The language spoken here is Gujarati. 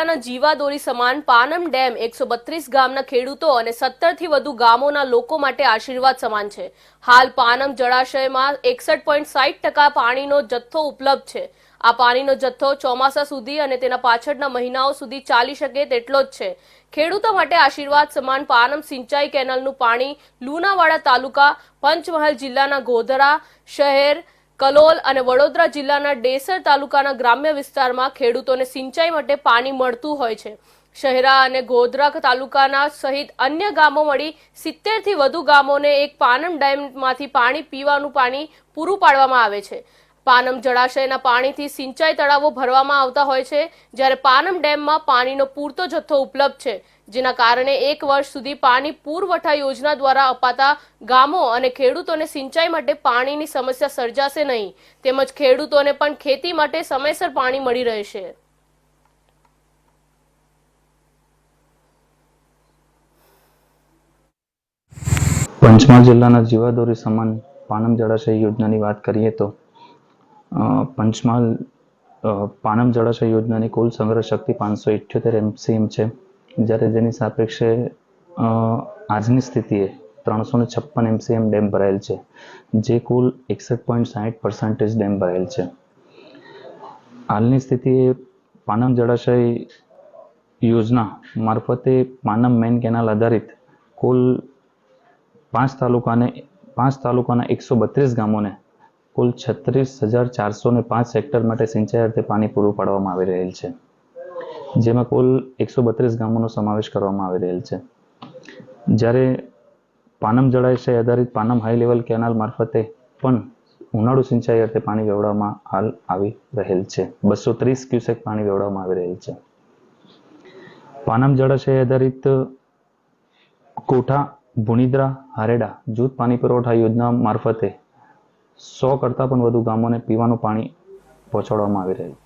જિલ્લાના જીવાદોરી સમાન પાનમ ડેમ એકસો ગામના ખેડૂતો અને સત્તરથી વધુ ગામોના લોકો માટે આશીર્વાદ સમાન છે. હાલ પાનમ જળાશયમાં એકસઠ પોઈન્ટ સાઠ ટકા પાણીનો જથ્થો ઉપલબ્ધ છે. આ પાણીનો જથ્થો ચોમાસા સુધી અને તેના પાછળના મહિનાઓ સુધી ચાલી શકે તેટલો જ છે. ખેડૂતો માટે આશીર્વાદ સમાન પાનમ સિંચાઈ કેનાલનું પાણી લુણાવાડા તાલુકા પંચમહાલ જિલ્લાના ગોધરા શહેર કલોલ અને વડોદરા જિલ્લાના ડેસર તાલુકાના ગ્રામ્ય વિસ્તારમાં ખેડૂતોને સિંચાઈ માટે પાણી મળતું હોય છે. શહેરા અને ગોધરા તાલુકાના સહિત અન્ય ગામો મળી સિત્તેરથી વધુ ગામોને એક પાનમ ડેમમાંથી પાણી પીવાનું પાણી પૂરું પાડવામાં આવે છે. પાનમ જળાશયના પાણીથી સિંચાઈ તળાવો ભરવામાં આવતા હોય છે, જ્યારે પાનમ ડેમમાં પાણીનો પૂરતો જથ્થો ઉપલબ્ધ છે, જેના કારણે એક વર્ષ સુધી પાણી પુરવઠા યોજના દ્વારા અપાતા ગામો અને ખેડૂતોને સિંચાઈ માટે પાણીની સમસ્યા સર્જાશે નહીં. તેમજ ખેડૂતોને પણ ખેતી માટે સમયસર પાણી મળી રહેશે. પંચમહાલ જિલ્લાના જીવાદોરી સમાન પાનમ જળાશય યોજનાની વાત કરીએ તો પંચમહાલ પાનમ જળાશય યોજનાની કુલ સંગ્રહ શક્તિ પાંચસો ઇઠ્યોતેર એમસીએમ છે. જ્યારે જેની સાપેક્ષે આજની સ્થિતિએ ત્રણસો ને છપ્પન એમસીએમ ડેમ ભરાયેલ છે, જે કુલ એકસઠ પોઈન્ટ સાહીઠ પર્સન્ટેજ ડેમ ભરાયેલ છે. હાલની સ્થિતિએ પાનમ જળાશય યોજના મારફતે પાનમ મેન કેનાલ આધારિત કુલ પાંચ તાલુકાને, પાંચ તાલુકાના એકસો બત્રીસ ગામોને કુલ છત્રીસ હજાર ચારસો ને પાંચ હેક્ટર માટે સિંચાઈ અર્થે પાણી પૂરું પાડવામાં આવી રહેલ છે. જેમાં કુલ એકસો બત્રીસ ગામોનો સમાવેશ કરવામાં આવી રહેલ છે. જ્યારે પાનમ જળાશય આધારિત પાનમ હાઈ લેવલ કેનાલ મારફતે પણ ઉનાળુ સિંચાઈ અર્થે પાણી વેવડાવવામાં હાલ આવી રહેલ છે. બસો ત્રીસ ક્યુસેક પાણી વેવડાવવામાં આવી રહેલ છે. પાનમ જળાશય આધારિત કોઠા ભુણિદ્રા હારેડા જૂથ પાણી પુરવઠા યોજના મારફતે સો કરતાં પણ વધુ ગામોને પીવાનું પાણી પહોંચાડવામાં આવી રહ્યું.